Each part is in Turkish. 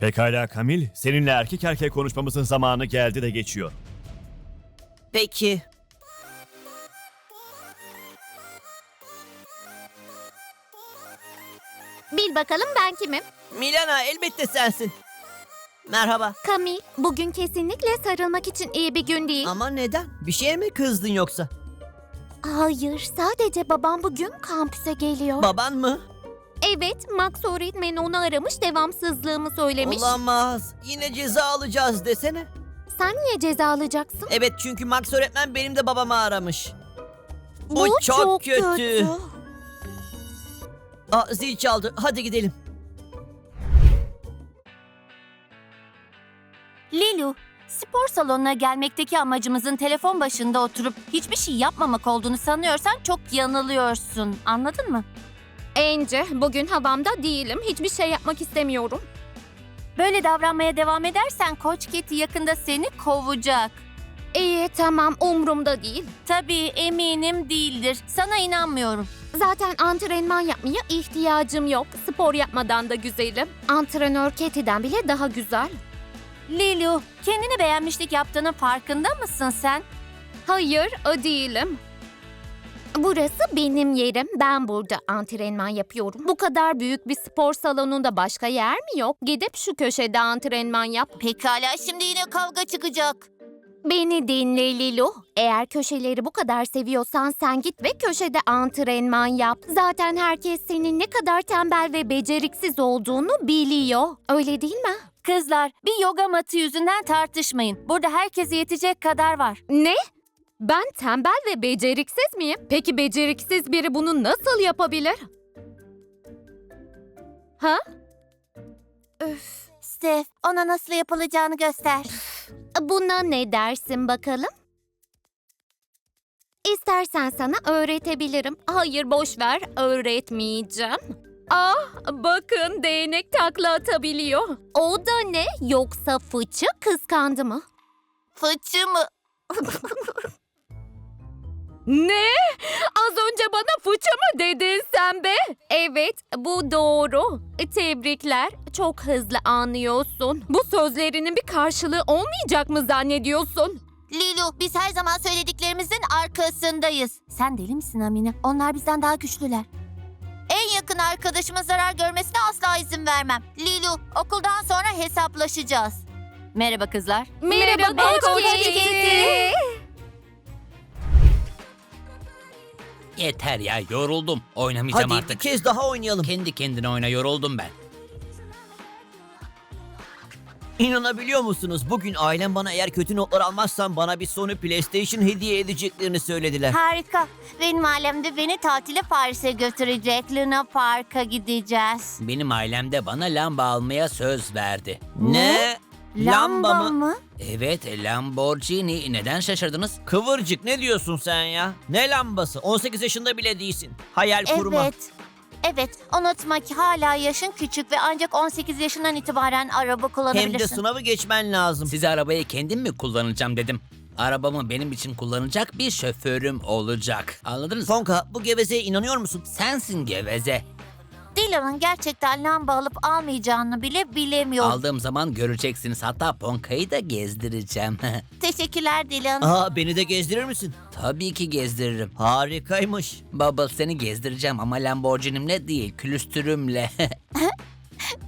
Pekala Kamil, seninle erkek erkeğe konuşmamızın zamanı geldi de geçiyor. Peki. Bil bakalım ben kimim? Milana elbette sensin. Merhaba. Kamil. Bugün kesinlikle sarılmak için iyi bir gün değil. Ama neden? Bir şeye mi kızdın yoksa? Hayır, sadece babam bugün kampüse geliyor. Baban mı? Evet, Max öğretmen onu aramış, devamsızlığımı söylemiş. Olamaz. Yine ceza alacağız desene. Sen niye ceza alacaksın? Evet çünkü Max öğretmen benim de babamı aramış. Bu, Bu çok, çok kötü. kötü. Aa, zil çaldı. Hadi gidelim. Lilu, spor salonuna gelmekteki amacımızın telefon başında oturup hiçbir şey yapmamak olduğunu sanıyorsan çok yanılıyorsun. Anladın mı? Ence, bugün havamda değilim. Hiçbir şey yapmak istemiyorum. Böyle davranmaya devam edersen Koç Keti yakında seni kovacak. İyi, tamam, umrumda değil. Tabii eminim değildir. Sana inanmıyorum. Zaten antrenman yapmaya ihtiyacım yok. Spor yapmadan da güzelim. Antrenör Keti'den bile daha güzel. Lilu, kendini beğenmişlik yaptığının farkında mısın sen? Hayır, o değilim. Burası benim yerim. Ben burada antrenman yapıyorum. Bu kadar büyük bir spor salonunda başka yer mi yok? Gidip şu köşede antrenman yap. Pekala şimdi yine kavga çıkacak. Beni dinle Lilo. Eğer köşeleri bu kadar seviyorsan sen git ve köşede antrenman yap. Zaten herkes senin ne kadar tembel ve beceriksiz olduğunu biliyor. Öyle değil mi? Kızlar, bir yoga matı yüzünden tartışmayın. Burada herkese yetecek kadar var. Ne? Ben tembel ve beceriksiz miyim? Peki beceriksiz biri bunu nasıl yapabilir? Ha? Öf. Steph, ona nasıl yapılacağını göster. Buna ne dersin bakalım? İstersen sana öğretebilirim. Hayır boş ver, öğretmeyeceğim. Ah, bakın değnek takla atabiliyor. O da ne? Yoksa fıçı kıskandı mı? Fıçı mı? Ne? Az önce bana fıçı mı dedin sen be? Evet, bu doğru. Tebrikler. Çok hızlı anlıyorsun. Bu sözlerinin bir karşılığı olmayacak mı zannediyorsun? Lilu, biz her zaman söylediklerimizin arkasındayız. Sen deli misin Amine? Onlar bizden daha güçlüler. En yakın arkadaşıma zarar görmesine asla izin vermem. Lilu, okuldan sonra hesaplaşacağız. Merhaba kızlar. Merhaba, Coach Yeter ya yoruldum. Oynamayacağım Hadi artık. bir kez daha oynayalım. Kendi kendine oyna yoruldum ben. İnanabiliyor musunuz? Bugün ailem bana eğer kötü notlar almazsam bana bir Sony PlayStation hediye edeceklerini söylediler. Harika. Benim ailemde beni tatile Paris'e götürecek. Luna Park'a gideceğiz. Benim ailem de bana lamba almaya söz verdi. Ne? Lamba mı? Evet Lamborghini. Neden şaşırdınız? Kıvırcık ne diyorsun sen ya? Ne lambası? 18 yaşında bile değilsin. Hayal kurma. Evet. Evet, unutma ki hala yaşın küçük ve ancak 18 yaşından itibaren araba Hem de kullanabilirsin. sınavı geçmen lazım. Size arabayı kendim mi kullanacağım dedim. Arabamı benim için kullanacak bir şoförüm olacak. Anladınız mı? Tonka bu gevezeye inanıyor musun? Sensin geveze. Dylan'ın gerçekten lamba alıp almayacağını bile bilemiyor. Aldığım zaman göreceksiniz. Hatta Ponka'yı da gezdireceğim. Teşekkürler Dylan. Aa beni de gezdirir misin? Tabii ki gezdiririm. Harikaymış. Bubble seni gezdireceğim ama Lamborghini'mle değil, külüstürümle.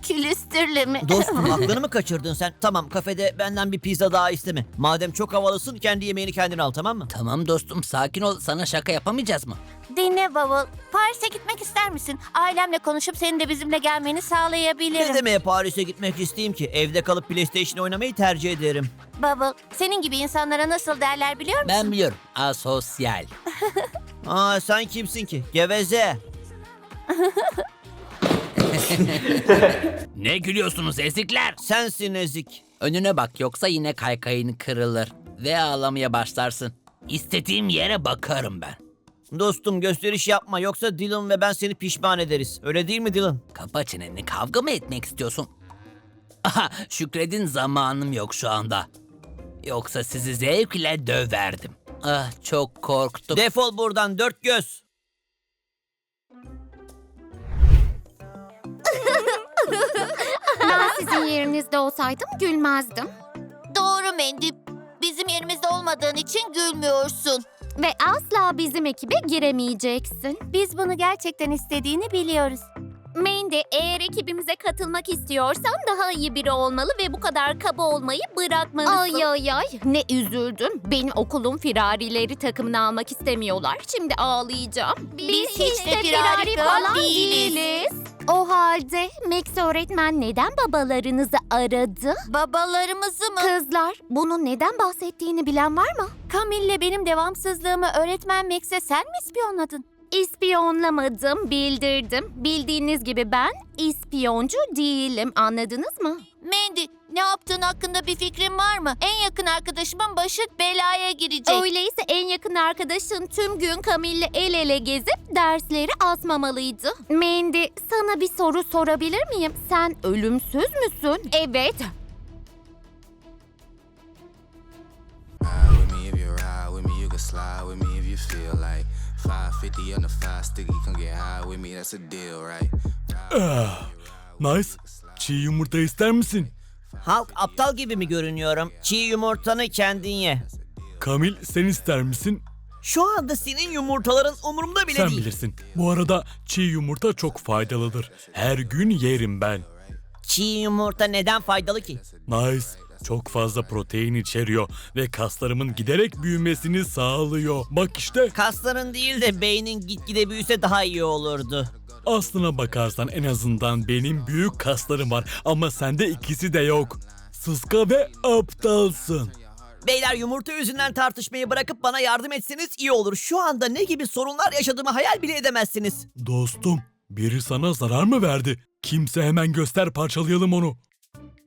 Külüstürle mi? Dostum aklını mı kaçırdın sen? Tamam kafede benden bir pizza daha isteme. Madem çok havalısın kendi yemeğini kendin al tamam mı? tamam dostum sakin ol. Sana şaka yapamayacağız mı? Dinle Bubble. Paris'e gitmek ister misin? Ailemle konuşup senin de bizimle gelmeni sağlayabilirim. Ne demeye Paris'e gitmek isteyeyim ki? Evde kalıp PlayStation oynamayı tercih ederim. Bubble, senin gibi insanlara nasıl derler biliyor musun? Ben biliyorum. Asosyal. Aa sen kimsin ki? Geveze. Ne gülüyorsunuz ezikler? Sensin ezik. Önüne bak yoksa yine kaykayın kırılır. Ve ağlamaya başlarsın. İstediğim yere bakarım ben. Dostum gösteriş yapma yoksa Dylan ve ben seni pişman ederiz. Öyle değil mi Dylan? Kapa çeneni kavga mı etmek istiyorsun? Aha şükredin zamanım yok şu anda. Yoksa sizi zevkle döverdim. Ah çok korktum. Defol buradan dört göz. Ben sizin yerinizde olsaydım gülmezdim. Doğru Mendi. Bizim yerimizde olmadığın için gülmüyorsun. Ve asla bizim ekibe giremeyeceksin. Biz bunu gerçekten istediğini biliyoruz. Mandy eğer ekibimize katılmak istiyorsan daha iyi biri olmalı ve bu kadar kaba olmayı bırakmalısın. Ay ay ay ne üzüldüm. Beni okulun firarileri takımına almak istemiyorlar. Şimdi ağlayacağım. Biz hiç de firari falan değiliz. O halde Max öğretmen neden babalarınızı aradı? Babalarımızı mı? Kızlar bunun neden bahsettiğini bilen var mı? Camille'le benim devamsızlığımı öğretmen Max'e sen mi ispiyonladın? İspiyonlamadım, bildirdim. Bildiğiniz gibi ben ispiyoncu değilim. Anladınız mı? Mandy, ne yaptığın hakkında bir fikrin var mı? En yakın arkadaşımın başı belaya girecek. Öyleyse en yakın arkadaşın tüm gün Camille'le el ele gezip dersleri asmamalıydı. Mandy, sana bir soru sorabilir miyim? Sen ölümsüz müsün? Evet. Ride with me if you ride with me, you can slide with me if you feel like 550 on the five sticky, come get high with me, that's a deal, right? Ah, nice. Çiğ yumurta ister misin? Halk aptal gibi mi görünüyorum? Çiğ yumurtanı kendin ye. Kamil sen ister misin? Şu anda senin yumurtaların umurumda bile Sen değil. bilirsin. Bu arada çiğ yumurta çok faydalıdır. Her gün yerim ben. Çiğ yumurta neden faydalı ki? Nice. Çok fazla protein içeriyor ve kaslarımın giderek büyümesini sağlıyor. Bak işte Kasların değil de beynin gitgide büyüse daha iyi olurdu. aslına bakarsan en azından benim büyük kaslarım var ama sende ikisi de yok. Sıska ve aptalsın. Beyler yumurta yüzünden tartışmayı bırakıp bana yardım etseniz iyi olur. Şu anda ne gibi sorunlar yaşadığımı hayal bile edemezsiniz. Dostum, biri sana zarar mı verdi? Kimse hemen göster parçalayalım onu.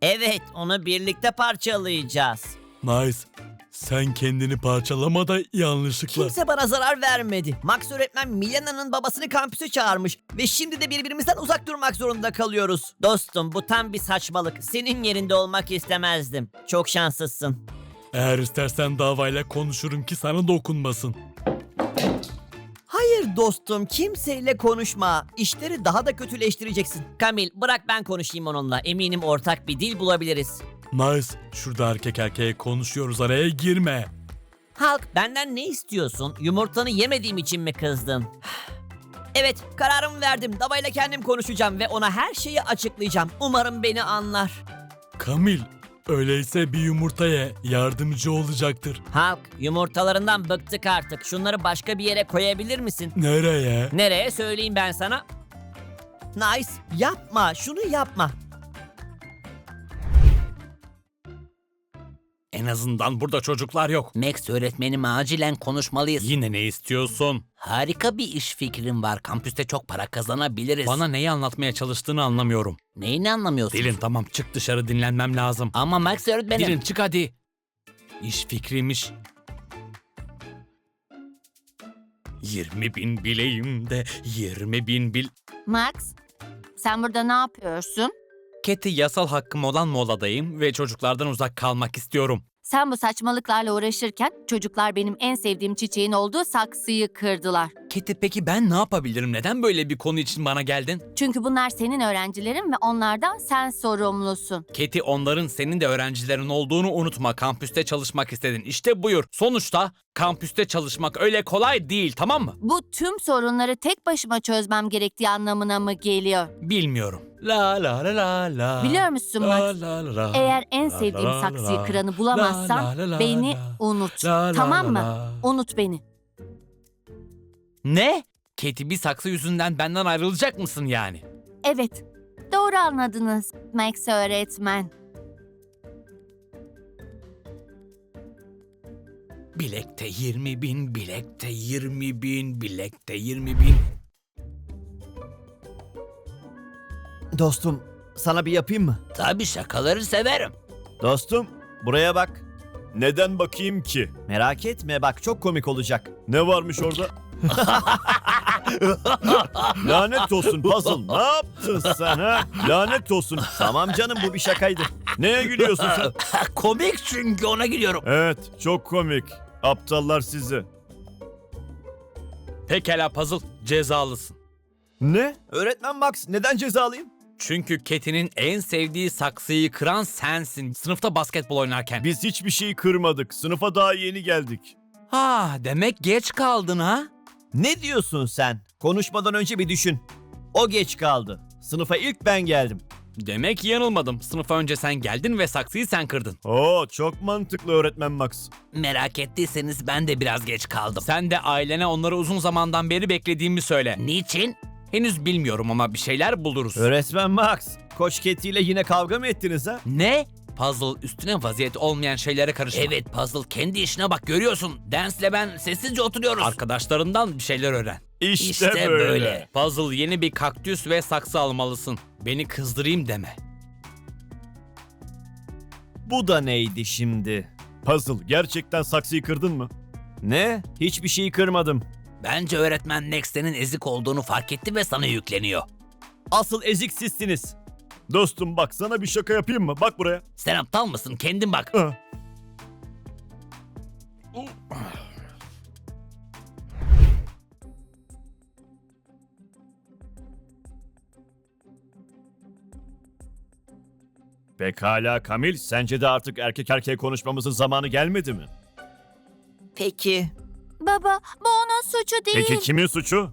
Evet, onu birlikte parçalayacağız. Nice. Sen kendini parçalama da yanlışlıkla. Kimse bana zarar vermedi. Max öğretmen Milena'nın babasını kampüse çağırmış ve şimdi de birbirimizden uzak durmak zorunda kalıyoruz. Dostum bu tam bir saçmalık. Senin yerinde olmak istemezdim. Çok şanslısın. Eğer istersen davayla konuşurum ki sana dokunmasın. Hayır dostum kimseyle konuşma. İşleri daha da kötüleştireceksin. Kamil bırak ben konuşayım onunla. Eminim ortak bir dil bulabiliriz. Nice. Şurada erkek erkeğe konuşuyoruz araya girme. Halk benden ne istiyorsun? Yumurtanı yemediğim için mi kızdın? Evet kararımı verdim. Davayla kendim konuşacağım ve ona her şeyi açıklayacağım. Umarım beni anlar. Kamil, öyleyse bir yumurta ye. Yardımcı olacaktır. Halk yumurtalarından bıktık artık. Şunları başka bir yere koyabilir misin? Nereye? Nereye söyleyeyim ben sana? Nice yapma şunu yapma. En azından burada çocuklar yok. Max öğretmenim acilen konuşmalıyız. Yine ne istiyorsun? Harika bir iş fikrim var. Kampüste çok para kazanabiliriz. Bana neyi anlatmaya çalıştığını anlamıyorum. Neyini anlamıyorsun? Dilin tamam çık dışarı dinlenmem lazım. Ama Max öğretmenim. Dilin çık hadi. İş fikriymiş. 20 bin bileğimde 20 bin bil... Max, sen burada ne yapıyorsun? Keti yasal hakkım olan moladayım ve çocuklardan uzak kalmak istiyorum. Sen bu saçmalıklarla uğraşırken çocuklar benim en sevdiğim çiçeğin olduğu saksıyı kırdılar. Keti peki ben ne yapabilirim? Neden böyle bir konu için bana geldin? Çünkü bunlar senin öğrencilerin ve onlardan sen sorumlusun. Keti onların senin de öğrencilerin olduğunu unutma. Kampüste çalışmak istedin. İşte buyur. Sonuçta kampüste çalışmak öyle kolay değil tamam mı? Bu tüm sorunları tek başıma çözmem gerektiği anlamına mı geliyor? Bilmiyorum. La la la la la. Biliyor musun Max? la la la. Eğer en La sevdiğim la la saksıyı la. kıranı La bulamazsan la la la beni la. unut. La la tamam la mı? la. Unut beni. Ne? Keti bir saksı yüzünden benden ayrılacak mısın yani? Evet. Doğru anladınız Max öğretmen. Bilekte 20 bin, bilekte 20 bin, bilekte 20 bin. Dostum sana bir yapayım mı? Tabii şakaları severim. Dostum buraya bak. Neden bakayım ki? Merak etme bak çok komik olacak. Ne varmış orada? Lanet olsun Puzzle. Ne yaptın sen ha? Lanet olsun. Tamam canım bu bir şakaydı. Neye gülüyorsun sen? Komik çünkü ona gidiyorum. Evet, çok komik. Aptallar sizi. Pekala Puzzle, cezalısın. Ne? Öğretmen Max neden cezalıyım? Çünkü Keti'nin en sevdiği saksıyı kıran sensin sınıfta basketbol oynarken. Biz hiçbir şeyi kırmadık. Sınıfa daha yeni geldik. Ha demek geç kaldın ha? Ne diyorsun sen? Konuşmadan önce bir düşün. O geç kaldı. Sınıfa ilk ben geldim. Demek yanılmadım. Sınıfa önce sen geldin ve saksıyı sen kırdın. Oo çok mantıklı öğretmen Max. Merak ettiyseniz ben de biraz geç kaldım. Sen de ailene onları uzun zamandan beri beklediğimi söyle. Niçin? Henüz bilmiyorum ama bir şeyler buluruz. Öğretmen Max, Koç Keti ile yine kavga mı ettiniz ha? Ne? Puzzle üstüne vaziyet olmayan şeylere karışma. Evet Puzzle kendi işine bak görüyorsun. Dance'le ben sessizce oturuyoruz. Arkadaşlarından bir şeyler öğren. İşte, İşte böyle. böyle. Puzzle yeni bir kaktüs ve saksı almalısın. Beni kızdırayım deme. Bu da neydi şimdi? Puzzle gerçekten saksıyı kırdın mı? Ne? Hiçbir şeyi kırmadım. Bence öğretmen Next'in ezik olduğunu fark etti ve sana yükleniyor. Asıl ezik sizsiniz. Dostum bak sana bir şaka yapayım mı? Bak buraya. Sen aptal mısın? Kendin bak. Ah. Pekala Kamil, sence de artık erkek erkeğe konuşmamızın zamanı gelmedi mi? Peki. Baba bu onun suçu değil. Peki kimin suçu?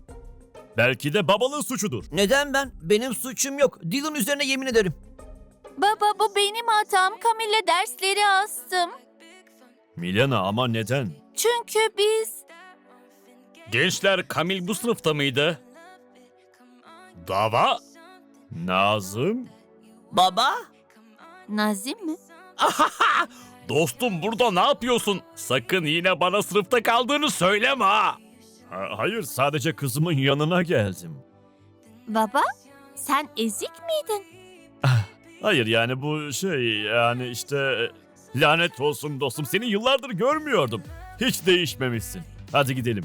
Belki de babalığın suçudur. Neden ben? Benim suçum yok. Dylan üzerine yemin ederim. Baba bu benim hatam. Camille'le dersleri astım. Milena ama neden? Çünkü biz... Gençler Kamil bu sınıfta mıydı? Dava? Nazım? Baba? Nazim mi? Dostum burada ne yapıyorsun? Sakın yine bana sınıfta kaldığını söyleme ha. Ha- hayır, sadece kızımın yanına geldim. Baba sen ezik miydin? Hayır yani bu şey yani işte e, lanet olsun dostum seni yıllardır görmüyordum. Hiç değişmemişsin. Hadi gidelim.